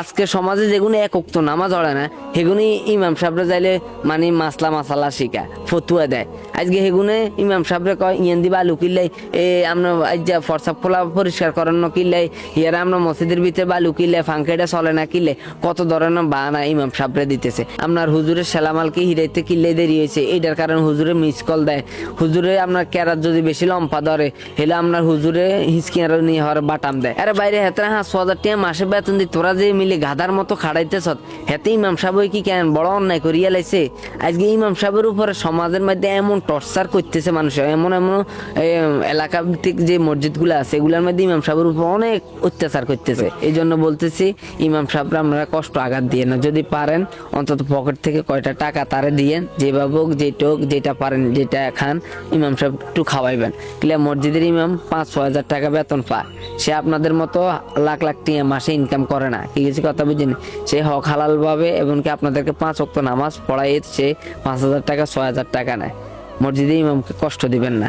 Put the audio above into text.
আজকে সমাজে যেগুলো এক উক্ত নামাজ পড়ে না, সেগুনি ইমাম সাহেবরা যাইলে মানে মাসলা মাসালা শিখা, ফতুয়া দেয়। আজকে সেগুনে ইমাম সাহেবরে কয়, ইয়েন দিবা আলু কিল্লাই এ আমরা আজ যা ফরসাপ খোলা পরিষ্কার করার ন কিল্লাই, ইয়ারা আমরা মসজিদের ভিতরে বালু কিল্লাই ফাঙ্কেটা চলে না কিল্লে কত ধরনের বাহানা ইমাম সাহেবরে দিতেছে। আপনার হুজুরের সেলামালকে হিরাইতে কিল্লে দেরি হয়েছে এটার কারণে হুজুরে মিস কল দেয়। হুজুরে আপনার ক্যারাত যদি বেশি লম্পা ধরে, হেলে আপনার হুজুরে হিসকিয়ার নিয়ে হওয়ার বাটাম দেয়। আরে বাইরে হেতে হ্যাঁ ছ হাজার টাকা মাসে বেতন দি তোরা মিলে গাধার মতো খাড়াইতেছ, হেতে ইমাম সাহেব কি কেন বড় অন্যায় করিয়া লাইছে? আজকে ইমাম সাহেবের উপরে সমাজের মধ্যে এমন টর্চার করতেছে মানুষ, এমন এমন এলাকা যে মসজিদগুলো আছে, এগুলোর মধ্যে ইমাম সাহেবের উপর অনেক অত্যাচার করতেছে। এই জন্য বলতেছি, ইমাম সাহেবরা আপনারা কষ্ট আঘাত দিয়ে না। যদি পারেন, অন্তত পকেট থেকে কয়টা টাকা তারে দিয়েন, যেভাবে হোক, যেটা হোক, যেটা পারেন, যেটা খান, ইমাম সাহেব একটু খাওয়াইবেন। কিলা মসজিদের ইমাম পাঁচ ছ হাজার টাকা বেতন পায়। সে আপনাদের মতো লাখ লাখ টিয়া মাসে ইনকাম করে না। কি কিছু কথা বুঝেন? সে হক হালাল ভাবে এবং কি আপনাদেরকে পাঁচ অক্ত নামাজ পড়াই সে পাঁচ হাজার টাকা, ছয় হাজার টাকা নেয়। মসজিদে ইমামকে কষ্ট দিবেন না।